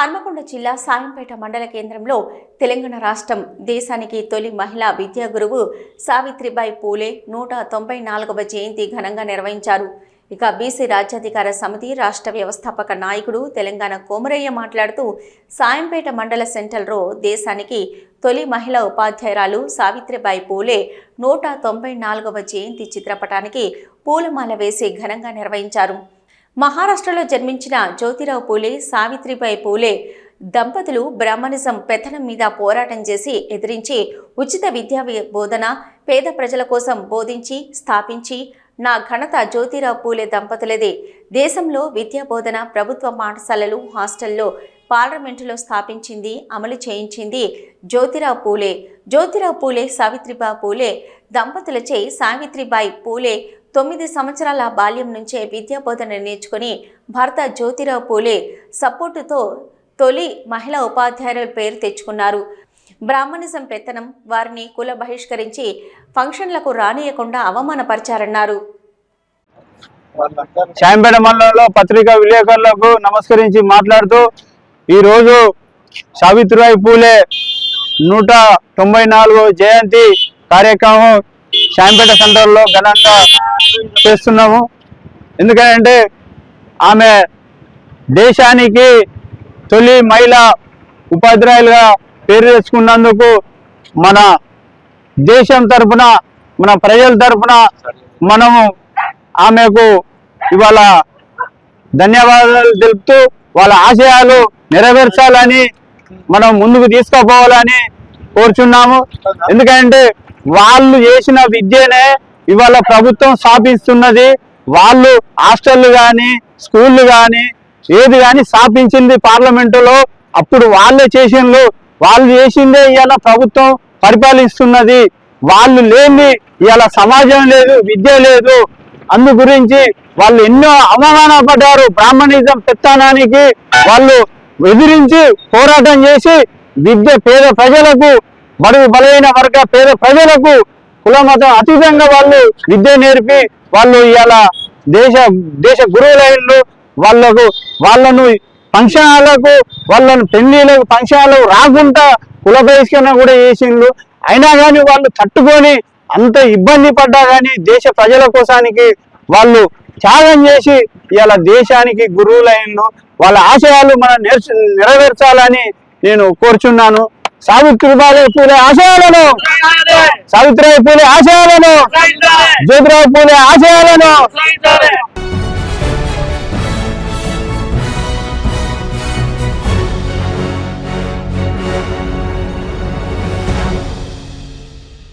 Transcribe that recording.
హన్మకొండ జిల్లా సాయంపేట మండల కేంద్రంలో తెలంగాణ రాష్ట్రం దేశానికి తొలి మహిళా విద్యా గురువు సావిత్రిబాయి పూలే నూట తొంభై నాలుగవ జయంతి ఘనంగా నిర్వహించారు. ఇక బీసీ రాజ్యాధికార సమితి రాష్ట్ర వ్యవస్థాపక నాయకుడు తెలంగాణ కోమరయ్య మాట్లాడుతూ సాయంపేట మండల సెంట్రల్లో దేశానికి తొలి మహిళా ఉపాధ్యాయురాలు సావిత్రిబాయి పూలే నూట తొంభై నాలుగవ జయంతి చిత్రపటానికి పూలమాల వేసి ఘనంగా నిర్వహించారు. మహారాష్ట్రలో జన్మించిన జ్యోతిరావు పూలే సావిత్రిబాయి పూలే దంపతులు బ్రాహ్మణిజం పెత్తనం మీద పోరాటం చేసి ఎదిరించి ఉచిత విద్యా బోధన పేద ప్రజల కోసం బోధించి స్థాపించి నా ఘనత జ్యోతిరావు పూలే దంపతులదే. దేశంలో విద్యా బోధన ప్రభుత్వ పాఠశాలలు హాస్టల్లో పార్లమెంటులో స్థాపించింది అమలు చేయించింది జ్యోతిరావు పూలే. జ్యోతిరావు పూలే సావిత్రిబాయి పూలే దంపతులచే సావిత్రిబాయి పూలే తొమ్మిది సంవత్సరాల బాల్యం నుంచే విద్యాబోధన నేర్చుకుని భర్త జ్యోతిరావు పూలే సపోర్టుతో తొలి మహిళా ఉపాధ్యాయుల పేరు తెచ్చుకున్నారు. బ్రాహ్మణిజం పెత్తనం వారిని కుల బహిష్కరించి ఫంక్షన్లకు రానియకుండా అవమానపరిచారన్నారు. శాంపేట మండలంలో పత్రికా విలేకరులకు నమస్కరించి మాట్లాడుతూ ఈరోజు సావిత్రిబాయి పూలే నూట తొంభై నాలుగో జయంతి కార్యక్రమం శాంపేట సెంటర్లో ఘనంగా చేస్తున్నాము. ఎందుకంటే ఆమె దేశానికి తొలి మహిళా ఉపాధ్యాయులుగా పేరు తెచ్చుకున్నందుకు మన దేశం తరఫున మన ప్రజల తరపున మనము ఆమెకు ఇవాళ ధన్యవాదాలు తెలుపుతూ వాళ్ళ ఆశయాలు నెరవేర్చాలని మనం ముందుకు తీసుకుపోవాలని కోరుచున్నాము. ఎందుకంటే వాళ్ళు చేసిన విద్యనే ఇవాళ ప్రభుత్వం స్థాపిస్తున్నది. వాళ్ళు హాస్టళ్ళు కానీ స్కూళ్ళు కానీ ఏది కానీ స్థాపించింది పార్లమెంటులో. అప్పుడు వాళ్ళే చేసిండ్రు. వాళ్ళు చేసిందే ఇవాళ ప్రభుత్వం పరిపాలిస్తున్నది. వాళ్ళు లేని ఇవాళ సమాజం లేదు విద్య లేదు. అందు గురించి వాళ్ళు ఎన్నో అవమానపడ్డారు బ్రాహ్మణిజం పెత్తానానికి వాళ్ళు ఎదిరించి పోరాటం చేసి విద్య పేద ప్రజలకు బడుగు బలైన వర్గ పేద ప్రజలకు కుల మతం అతీతంగా వాళ్ళు విద్య నేర్పి వాళ్ళు ఇవాళ దేశ దేశ గురువులైన్లు వాళ్ళకు వాళ్ళను ఫంక్షన్లకు వాళ్ళను పెళ్ళిలకు ఫంక్షన్లకు రాకుండా కుల బహిష్కరణ కూడా చేసిండ్రు. అయినా కానీ వాళ్ళు తట్టుకొని అంత ఇబ్బంది పడ్డా కానీ దేశ ప్రజల కోసానికి వాళ్ళు త్యాగం చేసి ఇవాళ దేశానికి గురువులైన వాళ్ళ ఆశయాలు మనం నెరవేర్చాలని నేను కోరుచున్నాను. సావిత్రిబాయి పూలే ఆశయాలను. సావిత్రిబాయి పూలే ఆశయాలను. జ్యోతిరావు పూలే ఆశయాలను.